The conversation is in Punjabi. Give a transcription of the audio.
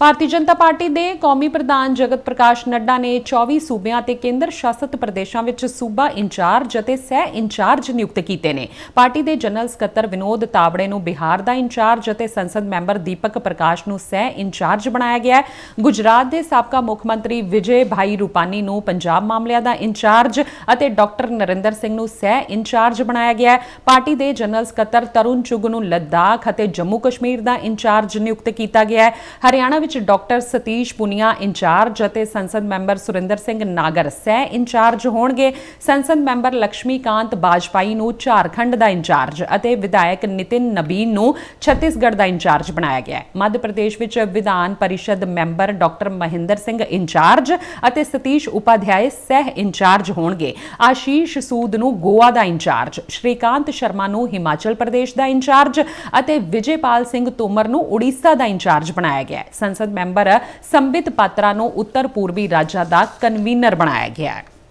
ਭਾਰਤੀ ਜਨਤਾ ਪਾਰਟੀ ਦੇ ਕੌਮੀ ਪ੍ਰਧਾਨ ਜਗਤ ਪ੍ਰਕਾਸ਼ ਨੱਡਾ ਨੇ 24 ਸੂਬਿਆਂ ਤੇ ਕੇਂਦਰ ਸ਼ਾਸਿਤ ਪ੍ਰਦੇਸ਼ਾਂ ਵਿੱਚ ਸੂਬਾ ਇੰਚਾਰਜ ਅਤੇ ਸਹਿ ਇੰਚਾਰਜ ਨਿਯੁਕਤ ਕੀਤੇ ਨੇ। ਪਾਰਟੀ ਦੇ ਜਨਰਲ ਸਕੱਤਰ ਵਿਨੋਦ ਤਾਵੜੇ ਨੂੰ ਬਿਹਾਰ ਦਾ ਇੰਚਾਰਜ ਅਤੇ ਸੰਸਦ ਮੈਂਬਰ ਦੀਪਕ ਪ੍ਰਕਾਸ਼ ਨੂੰ ਸਹਿ ਇੰਚਾਰਜ ਬਣਾਇਆ ਗਿਆ ਹੈ। ਗੁਜਰਾਤ ਦੇ ਸਾਬਕਾ ਮੁੱਖ ਮੰਤਰੀ ਵਿਜੇ ਭਾਈ ਰੂਪਾਨੀ ਨੂੰ ਪੰਜਾਬ ਮਾਮਲਿਆਂ ਦਾ ਇੰਚਾਰਜ ਅਤੇ ਡਾਕਟਰ ਨਰਿੰਦਰ ਸਿੰਘ ਨੂੰ ਸਹਿ ਇੰਚਾਰਜ ਬਣਾਇਆ ਗਿਆ ਹੈ। ਪਾਰਟੀ ਦੇ ਜਨਰਲ ਸਕੱਤਰ ਤਰੁਣ ਚੁਗ ਨੂੰ ਲੱਦਾਖ ਅਤੇ ਜੰਮੂ ਕਸ਼ਮੀਰ ਦਾ ਇੰਚਾਰਜ ਨਿਯੁਕਤ ਕੀਤਾ ਗਿਆ ਹੈ। ਹਰਿਆਣਾ ਵਿੱਚ ਡਾਕਟਰ ਸਤੀਸ਼ ਪੁਨੀਆ ਇੰਚਾਰਜ ਅਤੇ ਸੰਸਦ ਮੈਂਬਰ ਸੁਰਿੰਦਰ ਸਿੰਘ ਨਾਗਰ ਸਹਿ ਇੰਚਾਰਜ ਹੋਣਗੇ। ਸੰਸਦ ਮੈਂਬਰ ਲక్ష్ਮੀਕਾਂਤ ਬਾਜਪਾਈ ਨੂੰ ਝਾਰਖੰਡ ਦਾ ਇੰਚਾਰਜ ਅਤੇ ਵਿਧਾਇਕ ਨਿਤਿਨ ਨਬੀਨ ਨੂੰ ਛੱਤੀਸਗੜ੍ਹ ਦਾ ਇੰਚਾਰਜ ਬਣਾਇਆ ਗਿਆ ਹੈ। ਮੱਧ ਪ੍ਰਦੇਸ਼ ਵਿੱਚ ਵਿਧਾਨ ਪਰਿਸ਼ਦ member doctor Mahinder Singh incharge ਅਤੇ ਸਤੀਸ਼ ਉਪਾਧਿਆਏ ਸਹਿ ਇੰਚਾਰਜ ਹੋਣਗੇ। ਆਸ਼ੀਸ਼ ਸੂਦ ਨੂੰ ਗੋਆ ਦਾ ਇੰਚਾਰਜ, ਸ਼੍ਰੀਕਾਂਤ ਸ਼ਰਮਾ ਨੂੰ ਹਿਮਾਚਲ ਪ੍ਰਦੇਸ਼ ਦਾ ਇੰਚਾਰਜ ਅਤੇ ਵਿਜੇਪਾਲ ਸਿੰਘ ਤੋਮਰ ਨੂੰ ਉੜੀਸਾ ਦਾ ਇੰਚਾਰਜ ਬਣਾਇਆ ਗਿਆ ਹੈ। ਸੰਸਦ ਮੈਂਬਰ ਸੰਬਿਤ ਪਾਤਰਾ ਨੂੰ ਉੱਤਰ ਪੂਰਬੀ ਰਾਜਾਂ ਦਾ ਕਨਵੀਨਰ ਬਣਾਇਆ ਗਿਆ ਹੈ।